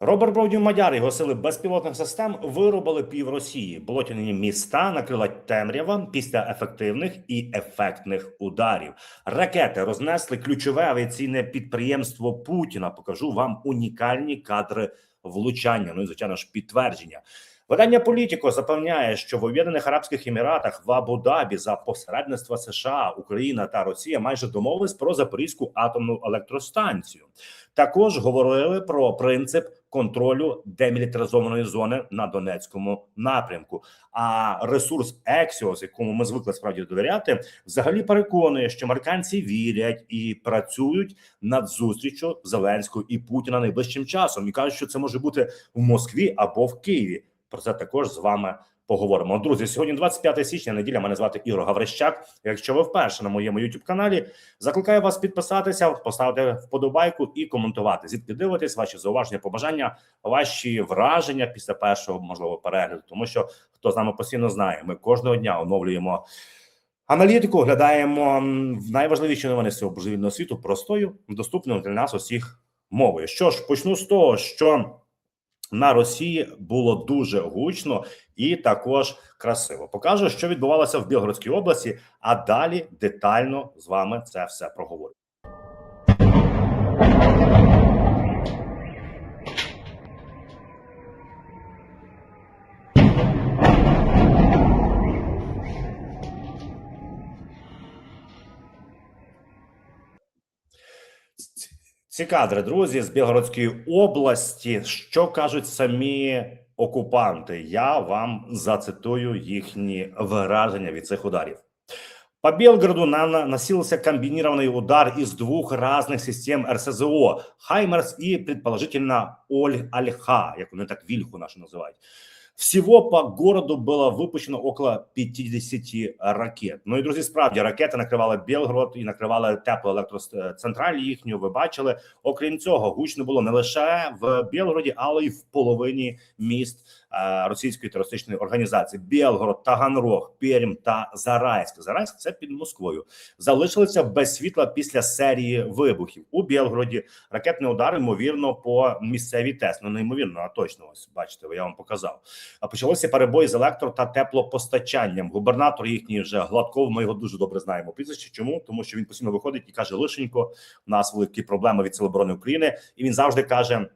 Роберт Бродів Мадяр його сили безпілотних систем виробили пів Росії. Болотяні міста накрила темрява після ефективних і ефектних ударів. Ракети рознесли ключове авіаційне підприємство Путіна. Покажу вам унікальні кадри влучання. Ну і звичайно ж підтвердження. Видання Політіко запевняє, що в Об'єднаних Арабських Еміратах в Абу-Дабі за посередництва США, Україна та Росія майже домовились про Запорізьку атомну електростанцію. Також говорили про принцип контролю демілітаризованої зони на Донецькому напрямку. А ресурс Ексіос, якому ми звикли справді довіряти, взагалі переконує, що американці вірять і працюють над зустрічю Зеленського і Путіна найближчим часом і кажуть, що це може бути в Москві або в Києві. Про це також з вами поговоримо. Друзі, сьогодні 25 січня, неділя. Мене звати Ігор Гаврищак. Якщо ви вперше на моєму youtube каналі, закликаю вас підписатися, поставити вподобайку і коментувати. Звідки дивитесь ваші зауваження, побажання, ваші враження після першого можливо перегляду. Тому що хто з нами постійно знає, ми кожного дня оновлюємо. Аналітику оглядаємо найважливіші новини цього божевільного світу простою, доступною для нас усіх мовою. Що ж, почну з того, що на Росії було дуже гучно і також красиво. Покажу, що відбувалося в Білгородській області, а далі детально з вами це все проговорю. Ці- кадри, друзі, з Білгородської області. Що кажуть самі окупанти? Я вам зацитую їхні враження від цих ударів. По Белгороду на, на, носился комбинированный удар из двух разных систем РСЗО «Хаймерс» и, предположительно, «Оль-Альха», як вони так вільху нашу називають. Всего по городу было выпущено около 50 ракет. Ну і друзі, справді ракети накривали Белгород і накривали теплоелектроцентраль їхню. Ви бачили. Окрім цього, гучно було не лише в Білгороді, але й в половині міст російської терористичної організації: Білгород, Таганрог, Пермь та Зарайськ. Зарайськ це під Москвою. Залишилися без світла після серії вибухів у Білгороді. Ракетний удар, ймовірно, по місцевій ТЕС. Ну неймовірно, а точно ось бачите, я вам показав. А почалося перебої з електро та теплопостачанням. Губернатор їхній вже Гладков. Ми його дуже добре знаємо. Прізвище чому? Тому що він постійно виходить і каже: Лишенько, у нас великі проблеми від Сил оборони України, і він завжди каже.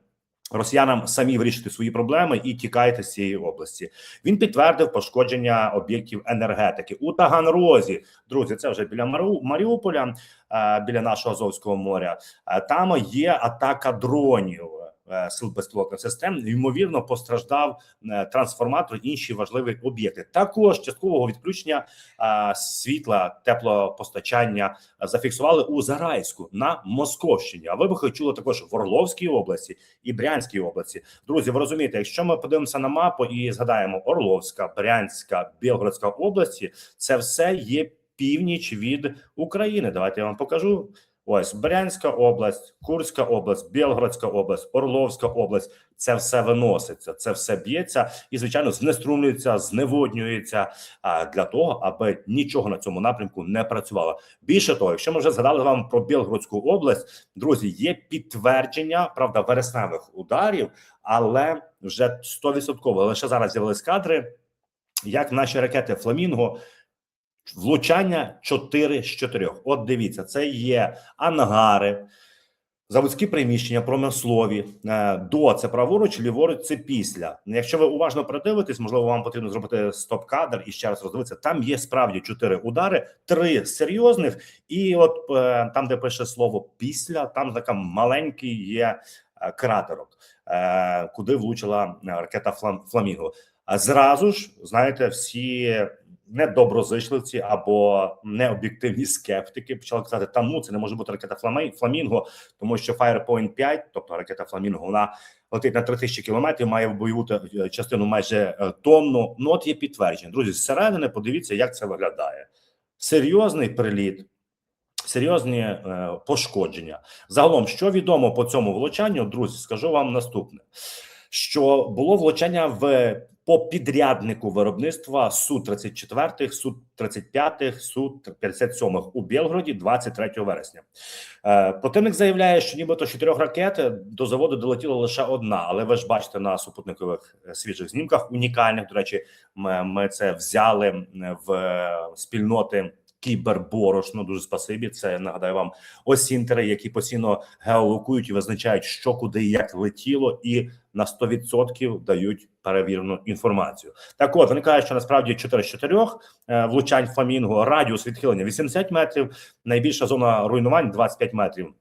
Росіянам самі вирішити свої проблеми і тікайте з цієї області. Він підтвердив пошкодження об'єктів енергетики у Таганрозі. Друзі, це вже біля Маріуполя, е, біля нашого Азовського моря. Е, Там є атака дронів сил безпілотних систем. Ймовірно, постраждав е, трансформатор, інші важливі об'єкти. Також часткового відключення е, світла, теплопостачання е, зафіксували у Зарайську на Московщині. А вибухи чули також в Орловській області і Брянській області. Друзі, ви розумієте, якщо ми подивимося на мапу і згадаємо Орловська, Брянська, Білгородська області, це все є північ від України. Давайте я вам покажу. Ось Брянська область, Курська область, Білгородська область, Орловська область. Це все виноситься, це все б'ється і, звичайно, знеструмлюється, зневоднюється для того, аби нічого на цьому напрямку не працювало. Більше того, якщо ми вже згадали вам про Білгородську область, друзі, є підтвердження правда вересневих ударів, але вже 100%. Лише зараз з'явились кадри, як наші ракети Фламінго. Влучання 4 з 4. От дивіться, це є ангари, заводські приміщення, промислові. Е, До це праворуч, ліворуч це після. Якщо ви уважно придивитесь, можливо, вам потрібно зробити стоп-кадр і ще раз роздивитися. Там є справді чотири удари, три серйозних, і от е, там, де пише слово після, там така маленький є е, кратерок, куди влучила ракета «Флам- Фламінго. А зразу ж знаєте, всі недоброзичливці або необ'єктивні скептики почали казати, там ну це не може бути ракета Фламінго, тому що Firepoint 5, тобто ракета Фламінго, вона летить на 3000 кілометрів, має бойову е, частину майже е, тонну. Ну от є підтвердження. Друзі, зсередини подивіться, як це виглядає. Серйозний приліт. Серйозні е, пошкодження. Загалом, що відомо по цьому влучанню, друзі, скажу вам наступне: що було влучання в по підряднику виробництва су 34 су 35 су 57 у Білгороді 23 вересня. Е, Противник заявляє, що нібито чотирьох ракет до заводу долетіла лише одна, але ви ж бачите на супутникових е, свіжих знімках унікальних. До речі, ми, це взяли в спільноти. Кіберборошно, дуже спасибі. Це нагадаю вам осінтери, які постійно геолокують і визначають, що куди і як летіло, і на 100% дають перевірену інформацію. Так, от виникає, що насправді 4 з 4 е, влучань фамінгу радіус відхилення 80 метрів, найбільша зона руйнувань 25 метрів.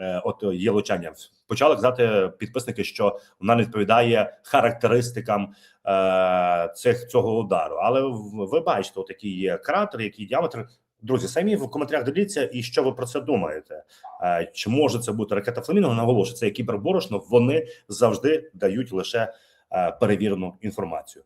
Е, От є влучання. Почали казати підписники, що вона не відповідає характеристикам е, цих цього удару. Але ви бачите, от який є кратер, який діаметр. Друзі, самі в коментарях діліться, і що ви про це думаєте? Е, Чи може це бути ракета Фламінго? Наголошую, це кіберборошно. Вони завжди дають лише е, перевірену інформацію.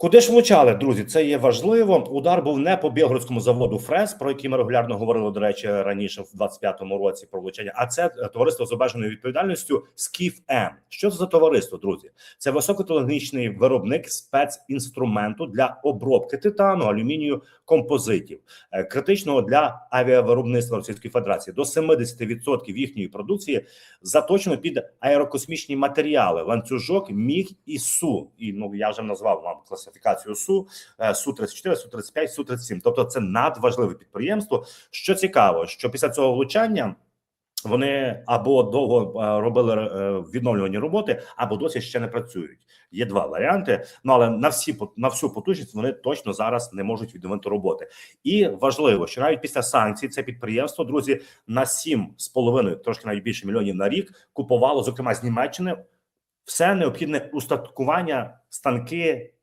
Куди ж влучали, друзі? Це є важливо. Удар був не по білгородському заводу ФРЕС, про який ми регулярно говорили, до речі, раніше в 25-му році про влучання. А це товариство з обмеженою відповідальністю СКІФ М. Що це за товариство, друзі? Це високотехнологічний виробник спецінструменту для обробки титану, алюмінію, композитів, е, критичного для авіавиробництва Російської Федерації. До 70% їхньої продукції заточено під аерокосмічні матеріали, ланцюжок, міг і су. І ну я вже назвав вам класифікацію су су 34 су 35 су 37 Тобто, це надважливе підприємство. Що цікаво, що після цього влучання. Вони або довго е, робили е, відновлювані роботи, або досі ще не працюють. Є два варіанти. Ну але на всі на всю потужність вони точно зараз не можуть відновити роботи. І важливо, що навіть після санкцій це підприємство, друзі, на 7,5, трошки навіть більше мільйонів на рік купувало, зокрема з Німеччини, все необхідне устаткування, станки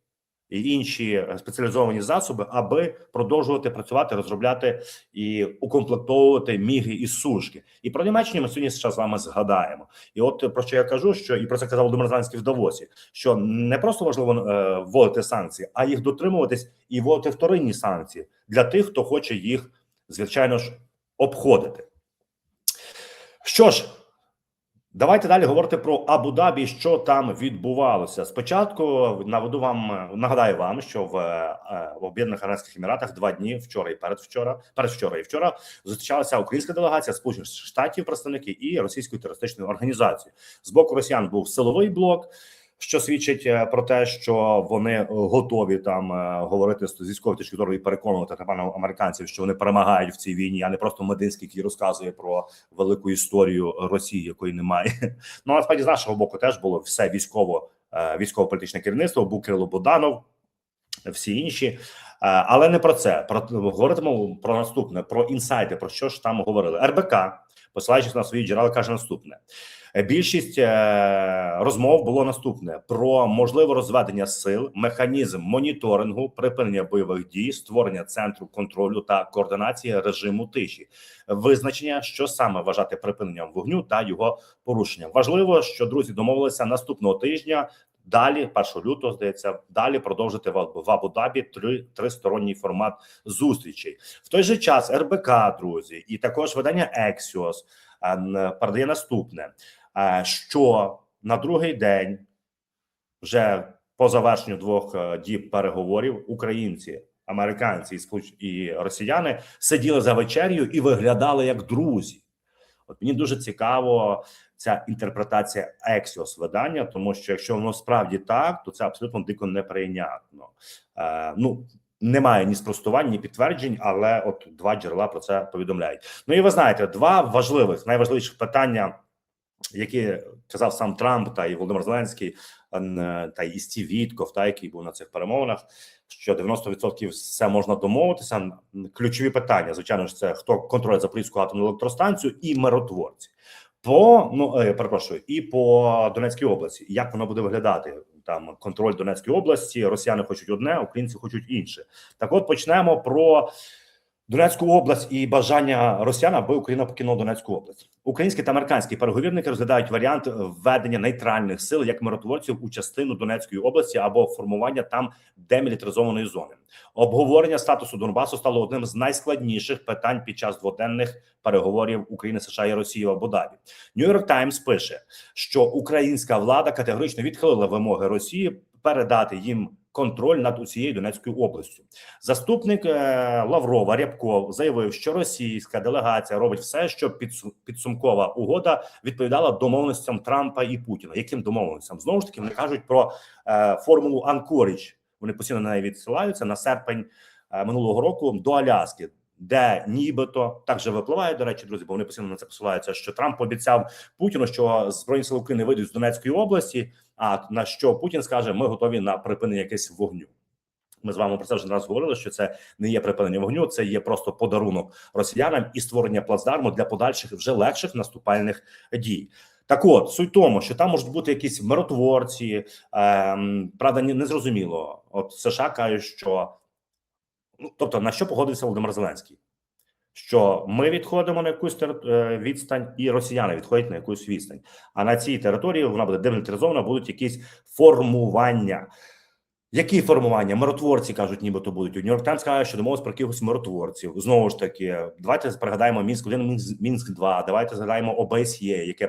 і інші е, спеціалізовані засоби, аби продовжувати працювати, розробляти і укомплектовувати міги і сушки. І про Німеччину ми сьогодні ще з вами згадаємо. І от про що я кажу, що і про це казав Володимир Зеленський в Давосі, що не просто важливо е, вводити санкції, а їх дотримуватись і вводити вторинні санкції для тих, хто хоче їх, звичайно ж, обходити. Що ж, давайте далі говорити про Абу-Дабі, що там відбувалося. Спочатку наведу вам нагадаю вам, що в, е, в Об'єднаних Арабських Еміратах два дні вчора і передвчора, передвчора і вчора зустрічалася українська делегація Сполучених Штатів, представники і російської терористичної організації. З боку росіян був силовий блок. Що свідчить е, про те, що вони е, готові там е, говорити з військової точки зору і переконувати званих американців, що вони перемагають в цій війні, а не просто Мединський, який розказує про велику історію Росії, якої немає. Ну насправді з нашого боку теж було все військово, військово-політичне керівництво. Був Кирило Боданов, всі інші. Але не про це. Про говоритимемо про наступне, про інсайди. Про що ж там говорили? РБК, посилаючись на свої джерела, каже наступне: Е, більшість е, розмов було наступне: про можливе розведення сил, механізм моніторингу, припинення бойових дій, створення центру контролю та координації режиму тиші, визначення, що саме вважати припиненням вогню та його порушенням. Важливо, що друзі домовилися наступного тижня. Далі, 1 лютого, здається, далі продовжити в Абу- в Абу-Дабі три тристоронній формат зустрічей. В той же час РБК, друзі, і також видання н- передає наступне: що на другий день, вже по завершенню двох е, діб переговорів, українці, американці і росіяни сиділи за вечерю і виглядали як друзі. От мені дуже цікаво ця інтерпретація Axios видання, тому що якщо воно справді так, то це абсолютно дико неприйнятно. Е, ну немає ні спростувань, ні підтверджень, але от два джерела про це повідомляють. Ну і ви знаєте, два важливих найважливіших питання, які казав сам Трамп та і Володимир Зеленський, е, та і Стів Вітков, та який був на цих перемовинах. Що 90% все можна домовитися. Ключові питання, звичайно ж, це хто контролює Запорізьку атомну електростанцію і миротворці. По ну е, перепрошую, і по Донецькій області. Як воно буде виглядати? Там контроль Донецької області. Росіяни хочуть одне, українці хочуть інше. Так, от почнемо про Донецьку область і бажання росіян, аби Україна покинула Донецьку область. Українські та американські переговірники розглядають варіант введення нейтральних сил як миротворців у частину Донецької області або формування там демілітаризованої зони. Обговорення статусу Донбасу стало одним з найскладніших питань під час дводенних переговорів України, США і Росії в Абу-Дабі. Нью-Йорк Таймс пише, що українська влада категорично відхилила вимоги Росії передати їм контроль над усією Донецькою областю. Заступник е, Лаврова Рябков заявив, що російська делегація робить все, щоб підсумкова угода відповідала домовленостям Трампа і Путіна. Яким домовленостям? Знову ж таки, вони кажуть про е, формулу Анкоріч. Вони постійно на неї відсилаються на серпень е, минулого року до Аляски. Де нібито так же випливає, до речі, друзі, бо вони постійно на це посилаються. Що Трамп обіцяв Путіну, що збройні сили України вийдуть з Донецької області. А на що Путін скаже: ми готові на припинення якесь вогню. Ми з вами про це вже не раз говорили, що це не є припинення вогню, це є просто подарунок росіянам і створення плацдарму для подальших вже легших наступальних дій. Так, от суть тому, що там можуть бути якісь миротворці, ем, правда, не, зрозуміло. От США кажуть, що ну тобто на що погодився Володимир Зеленський? Що ми відходимо на якусь е, відстань, і росіяни відходять на якусь відстань. А на цій території вона буде демілітаризована, будуть якісь формування. Які формування? Миротворці кажуть, нібито будуть. У Нью-Йорк Таймс каже, що домовились про якихось миротворців. Знову ж таки, давайте пригадаємо Мінськ 1, Мінськ, Мінськ 2 Давайте згадаємо ОБСЄ, яке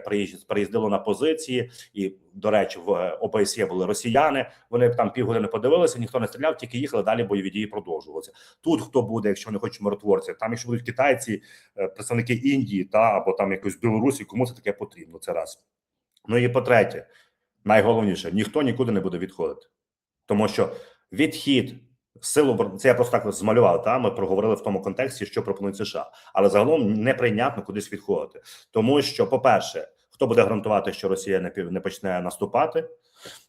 приїздило на позиції. І, до речі, в ОБСЄ були росіяни. Вони там півгодини подивилися, ніхто не стріляв, тільки їхали далі. Бойові дії продовжувалися. Тут хто буде, якщо не хочуть миротворців? Там, якщо будуть китайці, е, представники Індії та або там якось Білорусі, кому це таке потрібно? Це раз. Ну і по-третє, найголовніше, ніхто нікуди не буде відходити. Тому що відхід сил оборони, це я просто так змалював. Та ми проговорили в тому контексті, що пропонують США, але загалом неприйнятно кудись відходити, тому що, по-перше, хто буде гарантувати, що Росія не не почне наступати.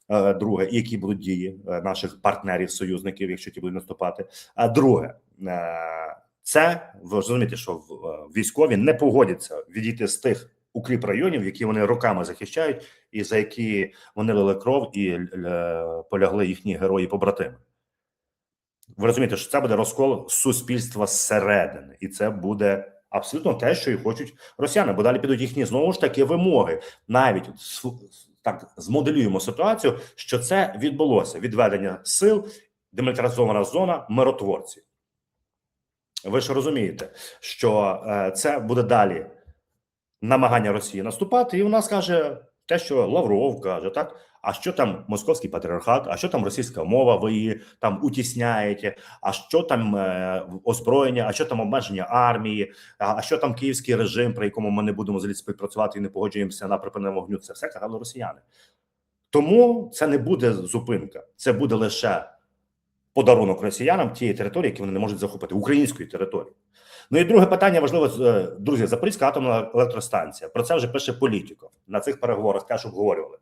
Е, Друге, які будуть дії е, наших партнерів, союзників, якщо ті будуть наступати. А друге, е, це ви розумієте, що військові не погодяться відійти з тих укріп районів, які вони роками захищають, і за які вони лили кров і е, полягли їхні герої побратими. Ви розумієте, що це буде розкол суспільства зсередини, і це буде абсолютно те, що і хочуть росіяни, бо далі підуть їхні знову ж таки вимоги. Навіть так змоделюємо ситуацію, що це відбулося відведення сил, демілітаризована зона, миротворці. Ви ж розумієте, що е, це буде далі намагання Росії наступати, і вона скаже те, що Лавров каже, так. А що там московський патріархат? А що там російська мова? Ви її там утісняєте? А що там е, озброєння? А що там обмеження армії? А, а що там київський режим, при якому ми не будемо взагалі співпрацювати і не погоджуємося на припинення вогню? Це все казали росіяни. Тому це не буде зупинка, це буде лише подарунок росіянам тієї території, які вони не можуть захопити української території. Ну і друге питання важливе, друзі. Запорізька атомна електростанція. Про це вже пише політико. На цих переговорах теж обговорювали.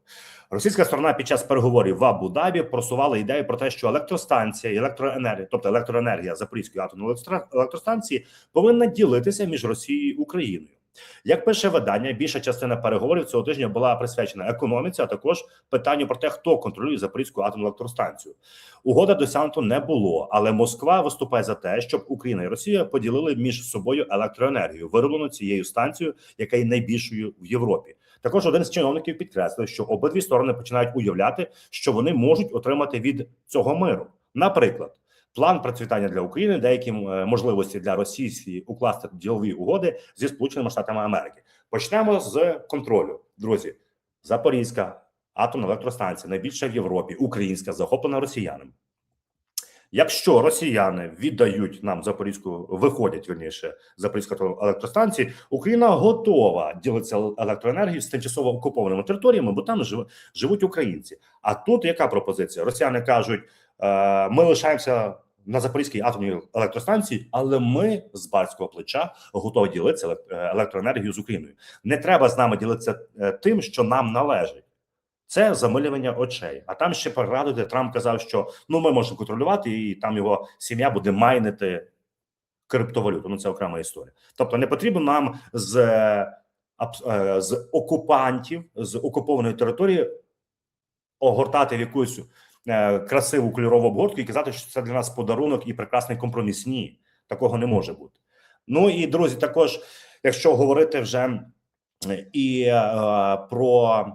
Російська сторона під час переговорів в Абу-Дабі просувала ідею про те, що електростанція, електроенергія, тобто електроенергія Запорізької атомної електро- електростанції, повинна ділитися між Росією і Україною. Як пише видання, більша частина переговорів цього тижня була присвячена економіці, а також питанню про те, хто контролює Запорізьку атомну електростанцію. Угода досягнуто не було, але Москва виступає за те, щоб Україна і Росія поділили між собою електроенергію, вироблену цією станцією, яка є найбільшою в Європі. Також один з чиновників підкреслив, що обидві сторони починають уявляти, що вони можуть отримати від цього миру. Наприклад, план процвітання для України, деякі е, можливості для Росії укласти ділові угоди зі Сполученими Штатами Америки. Почнемо з контролю, друзі. Запорізька атомна електростанція найбільша в Європі, українська, захоплена росіянами. Якщо росіяни віддають нам запорізьку, виходять вірніше з електростанції, Україна готова ділитися електроенергією з тимчасово окупованими територіями, бо там жив- живуть українці. А тут яка пропозиція? Росіяни кажуть: ми лишаємося на запорізькій атомній електростанції, але ми з барського плеча готові ділитися е, електроенергією з Україною. Не треба з нами ділитися е, тим, що нам належить. Це замилювання очей. А там ще порадити Трамп казав, що ну ми можемо контролювати, і там його сім'я буде майнити криптовалюту. Ну це окрема історія. Тобто не потрібно нам з, е, е, з окупантів з окупованої території огортати в якусь е, красиву кольорову обгортку і казати, що це для нас подарунок і прекрасний компроміс. Ні, такого не може бути. Ну і друзі, також, якщо говорити вже е, і е, про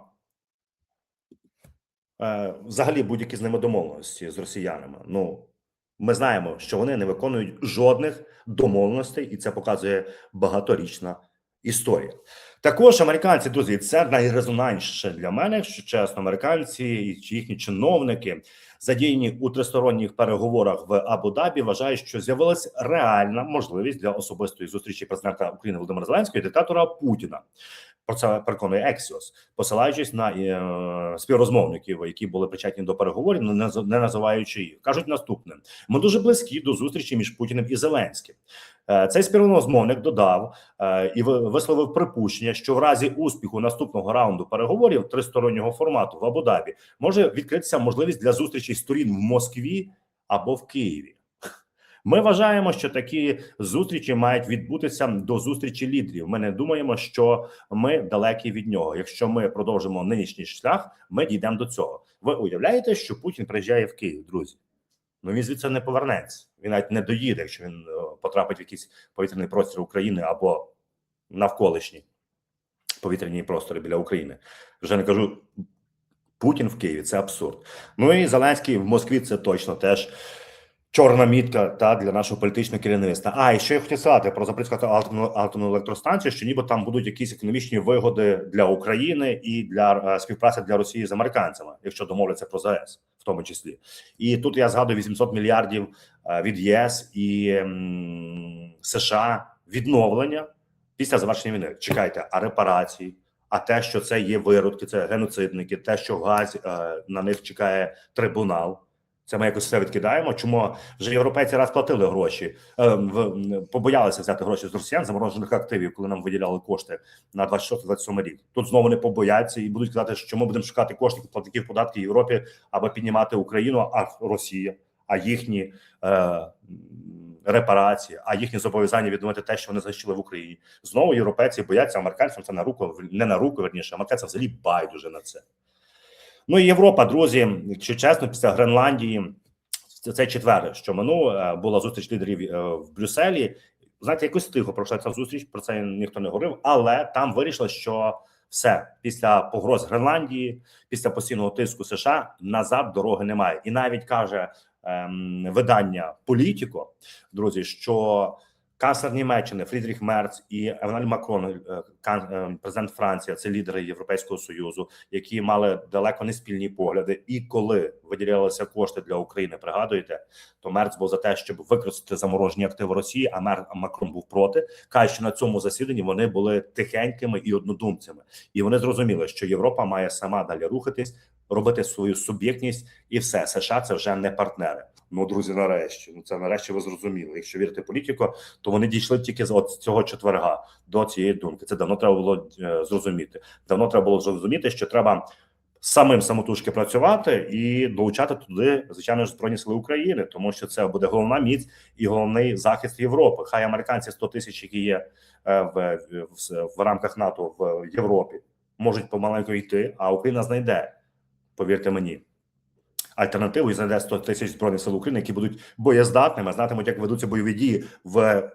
е, взагалі будь-які з ними домовленості з росіянами. Ну ми знаємо, що вони не виконують жодних домовленостей, і це показує багаторічна історія. Також американці, друзі, це найрезонансніше для мене, якщо чесно. Американці і їхні чиновники задіяні у тристоронніх переговорах в Абу-Дабі, вважають, що з'явилася реальна можливість для особистої зустрічі президента України Володимира Зеленського і диктатора Путіна. Про це переконує Ексіос, посилаючись на е, співрозмовників, які були причетні до переговорів, не, не називаючи їх, кажуть наступне: ми дуже близькі до зустрічі між Путіним і Зеленським. Е, цей співрозмовник додав е, і висловив припущення, що в разі успіху наступного раунду переговорів тристороннього формату в Абу-Дабі може відкритися можливість для зустрічі сторін в Москві або в Києві. Ми вважаємо, що такі зустрічі мають відбутися до зустрічі лідерів. Ми не думаємо, що ми далекі від нього. Якщо ми продовжимо нинішній шлях, ми дійдемо до цього. Ви уявляєте, що Путін приїжджає в Київ, друзі? Ну він звідси не повернеться. Він навіть не доїде, якщо він е, потрапить в якийсь повітряний простір України або навколишні повітряні простори біля України. Вже не кажу Путін в Києві. Це абсурд. Ну і Зеленський в Москві це точно теж. Чорна мітка та для нашого політичного керівництва. А і що я хотів сказати про Запорізьку атомну, атомну електростанцію, що ніби там будуть якісь економічні вигоди для України і для е, співпраці для Росії з американцями, якщо домовляться про ЗАЕС, в тому числі. І тут я згадую 800 мільярдів е, від ЄС і м, США відновлення після завершення війни. Чекайте, а репарації, а те, що це є виродки, це геноцидники, те, що в Газі е, на них чекає трибунал. Це ми якось все відкидаємо. Чому вже європейці раз платили гроші, е, побоялися взяти гроші з росіян заморожених активів, коли нам виділяли кошти на 26-27 рік. Тут знову не побояться і будуть казати, що ми будемо шукати кошти платників податків Європі, аби піднімати Україну, а Росія, а їхні е, репарації, а їхні зобов'язання відновити те, що вони знищили в Україні. Знову європейці бояться американцям. Це на руку не на руку, верніше, американцям взагалі байдуже на це. Ну і Європа, друзі, якщо чесно, після Гренландії це, четверте, що минуло е, була зустріч лідерів е, в Брюсселі. Знаєте, якось тихо пройшла ця зустріч. Про це ніхто не говорив, але там вирішили, що все після погроз Гренландії, після постійного тиску США назад дороги немає. І навіть каже ем, видання Політіко, друзі, що канцлер Німеччини Фрідріх Мерц і Еммануель Макрон, е, е, президент Франції, це лідери Європейського союзу, які мали далеко не спільні погляди. І коли виділялися кошти для України, пригадуєте, то Мерц був за те, щоб використати заморожені активи Росії. А Мер Макрон був проти. каже, що на цьому засіданні вони були тихенькими і однодумцями, і вони зрозуміли, що Європа має сама далі рухатись, робити свою суб'єктність, і все США це вже не партнери. Ну, друзі, нарешті, ну це нарешті ви зрозуміли. Якщо вірити політику, то вони дійшли тільки з от цього четверга до цієї думки. Це давно треба було е, зрозуміти. Давно треба було зрозуміти, що треба самим самотужки працювати і долучати туди, звичайно ж, збройні сили України, тому що це буде головна міць і головний захист Європи. Хай американці 100 тисяч, які є е, в, в, в рамках НАТО в Європі, можуть помаленьку йти, а Україна знайде. Повірте мені. Альтернативу і знайде 100 тисяч збройних сил України, які будуть боєздатними, знатимуть, як ведуться бойові дії в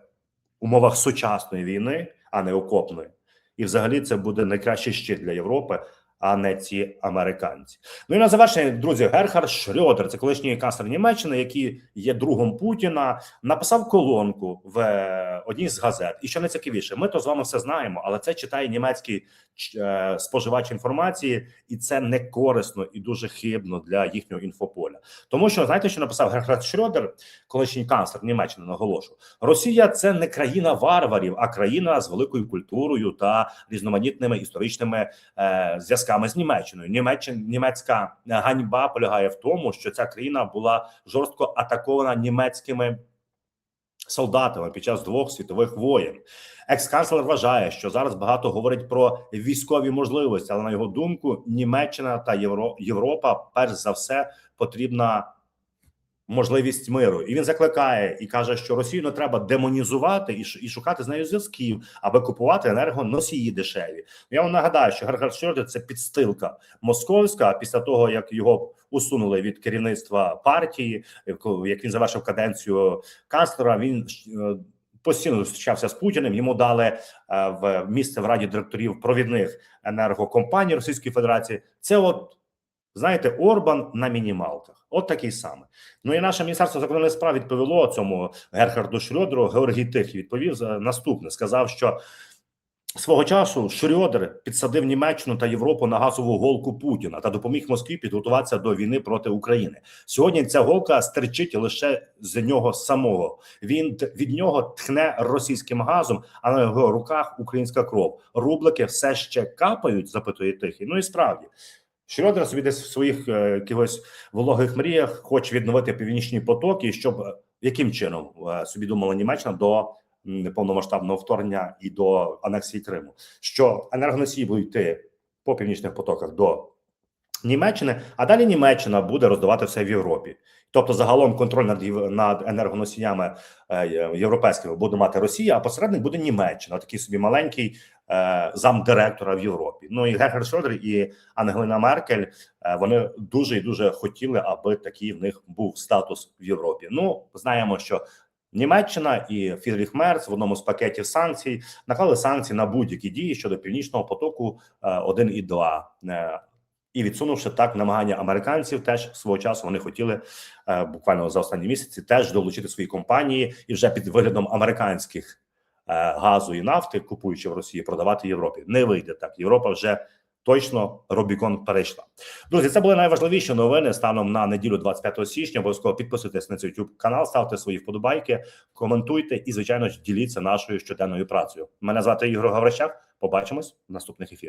умовах сучасної війни, а не окопної. І взагалі це буде найкращий щит для Європи, а не ці американці. Ну і на завершення, друзі, Герхард Шрьодер, це колишній канцлер Німеччини, який є другом Путіна, написав колонку в е, одній з газет. І що найцікавіше, ми то з вами все знаємо, але це читає німецький споживач інформації, і це не корисно і дуже хибно для їхнього інфополя. Тому що знаєте, що написав Герхард Шрьодер, колишній канцлер Німеччини, наголошу: Росія це не країна варварів, а країна з великою культурою та різноманітними історичними е, зв'язками з Німеччиною. Німеччина німецька ганьба полягає в тому, що ця країна була жорстко атакована німецькими солдатами під час двох світових воєн. Екс-канцлер вважає, що зараз багато говорить про військові можливості, але на його думку, Німеччина та Європа, перш за все, потрібна можливість миру. І він закликає і каже, що Росію не треба демонізувати і, і шукати з нею зв'язків, аби купувати енергоносії дешеві. Я вам нагадаю, що Герхард Шрёдер – це підстилка московська. Після того як його усунули від керівництва партії, як він завершив каденцію канцлера, він е, постійно зустрічався з Путіним. Йому дали е, в місце в раді директорів провідних енергокомпаній Російської Федерації. Це от. Знаєте, Орбан на мінімалках, от такий самий. Ну і наше міністерство закордонних справ відповіло цьому Герхарду Шрёдеру. Георгій Тихий відповів за наступне. Сказав, що Свого часу Шрёдер підсадив Німеччину та Європу на газову голку Путіна та допоміг Москві підготуватися до війни проти України. Сьогодні ця голка стерчить лише з нього самого. Він від нього тхне російським газом, а на його руках українська кров. Рублики все ще капають, запитує тихий. Ну і справді. Шрёдер собі десь в своїх е, якихось вологих мріях хоче відновити північні потоки, щоб е, яким чином е, собі думала Німеччина до повномасштабного вторгнення і до анексії Криму, що енергоносії будуть йти по північних потоках до Німеччини, а далі Німеччина буде роздавати все в Європі. Тобто, загалом контроль над над енергоносіями е, європейськими буде мати Росія, а посередник буде Німеччина, такий собі маленький е, замдиректора в Європі. Ну і Герхард Шрёдер і Ангелина Меркель е, вони дуже і дуже хотіли, аби такий в них був статус в Європі. Ну знаємо, що Німеччина і Фідріх Мерц в одному з пакетів санкцій наклали санкції на будь-які дії щодо північного потоку 1 і 2. І відсунувши так намагання американців, теж свого часу вони хотіли е, буквально за останні місяці теж долучити свої компанії і вже під виглядом американських е, газу і нафти, купуючи в Росії, продавати Європі. Не вийде так. Європа вже точно Рубікон перейшла. Друзі, це були найважливіші новини станом на неділю 25 січня. Обов'язково підписуйтесь на цей YouTube канал, ставте свої вподобайки, коментуйте і, звичайно діліться нашою щоденною працею. Мене звати Ігор Гаврищак. Побачимось в наступних ефірах.